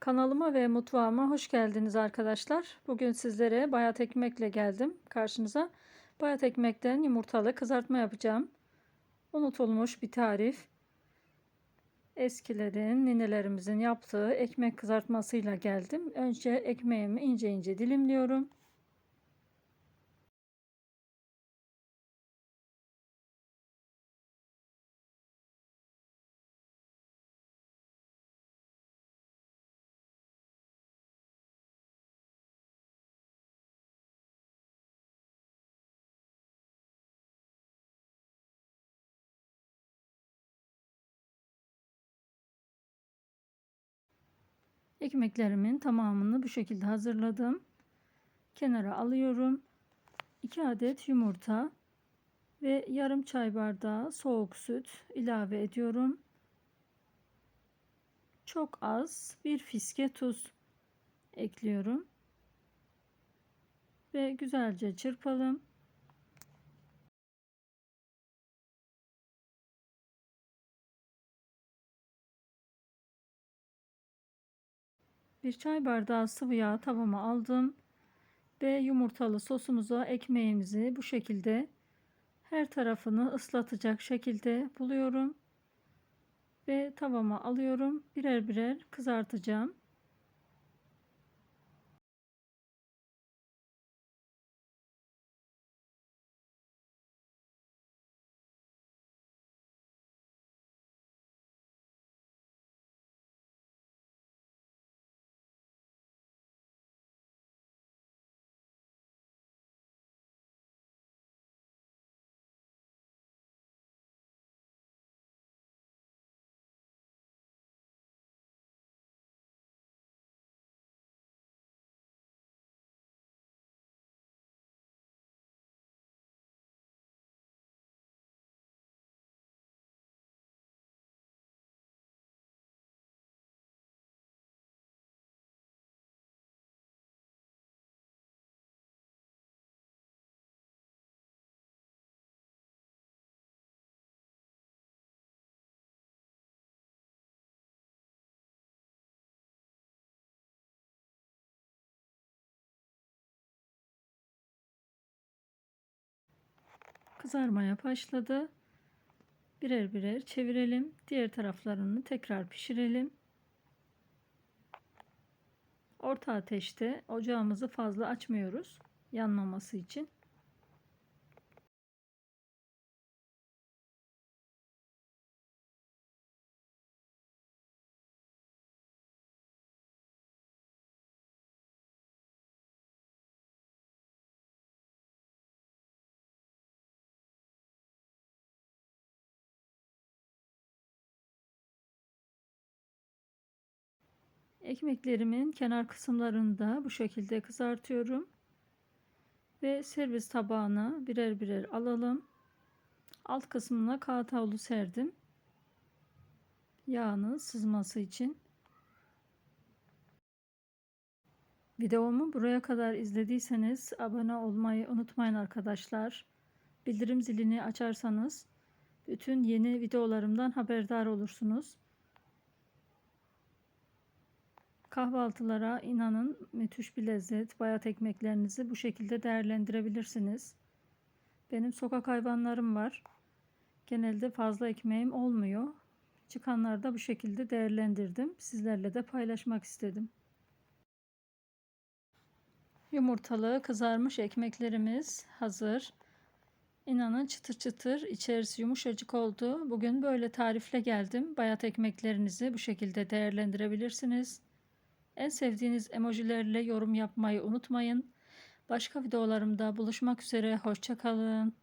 Kanalıma ve mutfağıma hoş geldiniz arkadaşlar. Bugün sizlere bayat ekmekle geldim karşınıza. Bayat ekmekten yumurtalı kızartma yapacağım. Unutulmuş bir tarif. Eskilerin, ninelerimizin yaptığı ekmek kızartmasıyla geldim. Önce ekmeğimi ince ince dilimliyorum. Ekmeklerimin tamamını bu şekilde hazırladım. Kenara alıyorum. 2 adet yumurta ve yarım çay bardağı soğuk süt ilave ediyorum. Çok az bir fiske tuz ekliyorum. Ve güzelce çırpalım. Bir çay bardağı sıvı yağ tavama aldım. Ve yumurtalı sosumuza ekmeğimizi bu şekilde her tarafını ıslatacak şekilde buluyorum. Ve tavama alıyorum. Birer birer kızartacağım. Kızarmaya başladı. Birer birer çevirelim. Diğer taraflarını tekrar pişirelim. Orta ateşte ocağımızı fazla açmıyoruz. Yanmaması için. Ekmeklerimin kenar kısımlarında bu şekilde kızartıyorum. Ve servis tabağına birer birer alalım. Alt kısmına kağıt havlu serdim. Yağının sızması için. Videomu buraya kadar izlediyseniz abone olmayı unutmayın arkadaşlar. Bildirim zilini açarsanız bütün yeni videolarımdan haberdar olursunuz. Kahvaltılara inanın müthiş bir lezzet. Bayat ekmeklerinizi bu şekilde değerlendirebilirsiniz. Benim sokak hayvanlarım var. Genelde fazla ekmeğim olmuyor. Çıkanları da bu şekilde değerlendirdim. Sizlerle de paylaşmak istedim. Yumurtalı kızarmış ekmeklerimiz hazır. İnanın çıtır çıtır içerisi yumuşacık oldu. Bugün böyle tarifle geldim. Bayat ekmeklerinizi bu şekilde değerlendirebilirsiniz. En sevdiğiniz emojilerle yorum yapmayı unutmayın. Başka videolarımda buluşmak üzere. Hoşçakalın.